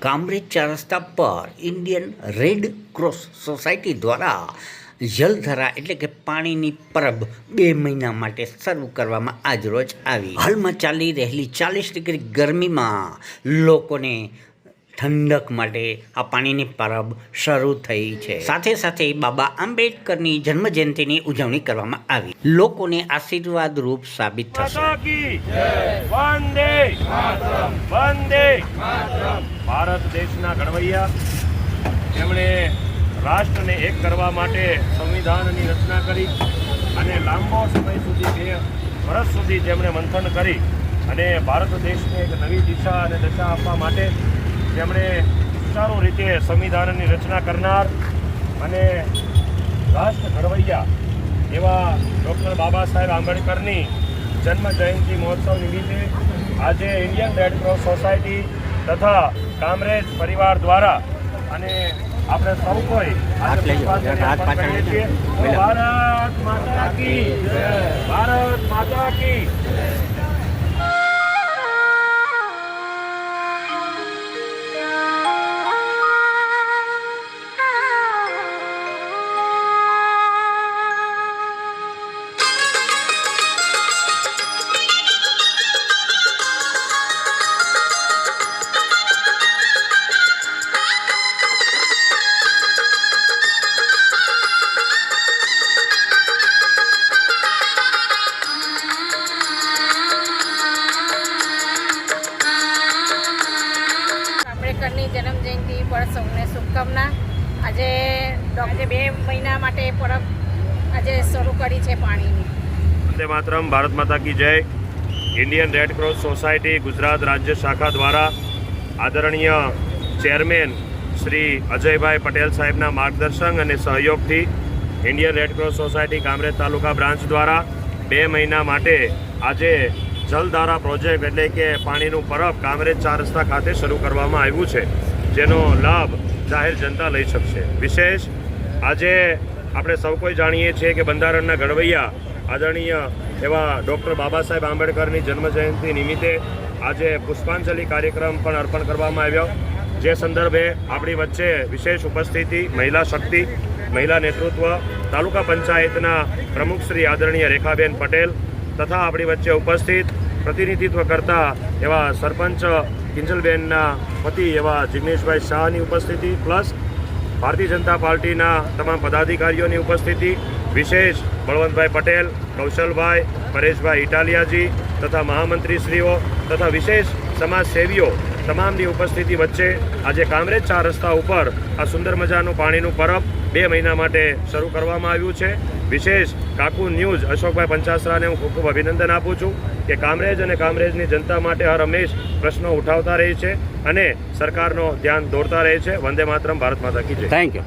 કામરેજ ચાર રસ્તા પર ઇન્ડિયન રેડ ક્રોસ સોસાયટી દ્વારા જલધરા એટલે કે પાણીની પરબ બે મહિના માટે શરૂ કરવામાં આજરોજ આવી. હાલમાં ચાલી રહેલી ચાલીસ ડિગ્રી ગરમીમાં લોકોને ઠંડક માટે આ પાણીની પરબ શરૂ થઈ છે. સાથે સાથે બાબા આંબેડકરની જન્મજયંતિની ઉજવણી કરવામાં આવી. લોકોને આશીર્વાદ રૂપ સાબિત થશે. ભારત દેશના ઘડવૈયા, જેમણે રાષ્ટ્રને એક કરવા માટે સંવિધાનની રચના કરી અને લાંબો સમય સુધી બે વર્ષ સુધી જેમણે મંથન કરી અને ભારત દેશને એક નવી દિશા અને દશા આપવા માટે જેમણે સુચારુ રીતે સંવિધાનની રચના કરનાર અને રાષ્ટ્ર ઘડવૈયા એવા ડૉક્ટર બાબા સાહેબ આંબેડકરની જન્મ જયંતિ મહોત્સવ નિમિત્તે આજે ઇન્ડિયન રેડક્રોસ સોસાયટી તથા કામરેજ પરિવાર દ્વારા અને આપણે સૌ કોઈ. ભારત માતા કી ભારત માતા કી આંબેડકરની જન્મજયંતિ પર સૌને શુભકામના. આજે આજે બે મહિના માટે પરબ આજે શરૂ કરી છે પાણીની. વંદે માતરમ, ભારત માતા કી જય. Indian red cross society Gujarat રાજ્ય શાખા દ્વારા આદરણીય ચેરમેન શ્રી અજયભાઈ પટેલ સાહેબના માર્ગદર્શન અને સહયોગથી Indian red cross society Kamrej taluka branch દ્વારા બે મહિના માટે આજે જલધારા પ્રોજેક્ટ એટલે કે પાણીનું પરબ કામરેજ ચાર રસ્તા ખાતે શરૂ કરવામાં આવ્યું છે, જેનો લાભ જાહેર જનતા લઈ શકશે. વિશેષ, આજે આપણે સૌ કોઈ જાણીએ છીએ કે બંધારણના ઘડવૈયા આદરણીય એવા ડૉક્ટર બાબા સાહેબ આંબેડકરની જન્મજયંતિ નિમિત્તે આજે પુષ્પાંજલિ કાર્યક્રમ પણ અર્પણ કરવામાં આવ્યો. જે સંદર્ભે આપણી વચ્ચે વિશેષ ઉપસ્થિતિ, મહિલા શક્તિ, મહિલા નેતૃત્વ, તાલુકા પંચાયતના પ્રમુખ શ્રી આદરણીય રેખાબેન પટેલ તથા આપણી વચ્ચે ઉપસ્થિત પ્રતિનિધિત્વ કરતા એવા સરપંચ કિંજલબેનના પતિ એવા જિગ્નેશભાઈ શાહની ઉપસ્થિતિ, પ્લસ ભારતીય જનતા પાર્ટીના તમામ પદાધિકારીઓની ઉપસ્થિતિ, વિશેષ બળવંતભાઈ પટેલ, કૌશલભાઈ, પરેશભાઈ ઇટાલિયાજી તથા મહામંત્રીશ્રીઓ તથા વિશેષ સમાજસેવીઓ તમામની ઉપસ્થિતિ વચ્ચે આજે કામરેજ ચાર રસ્તા ઉપર આ સુંદર મજાનું પાણીનું પરબ બે મહિના માટે શરૂ કરવામાં આવ્યું છે. વિશેષ કાકુ ન્યૂઝ અશોકભાઈ પંચાસરાને હું ખૂબ ખૂબ અભિનંદન આપું છું કે કામરેજ અને કામરેજની જનતા માટે હર હંમેશ પ્રશ્નો ઉઠાવતા રહે છે અને સરકારનો ધ્યાન દોરતા રહે છે. વંદે માતરમ, ભારત માતા કી થેન્ક યુ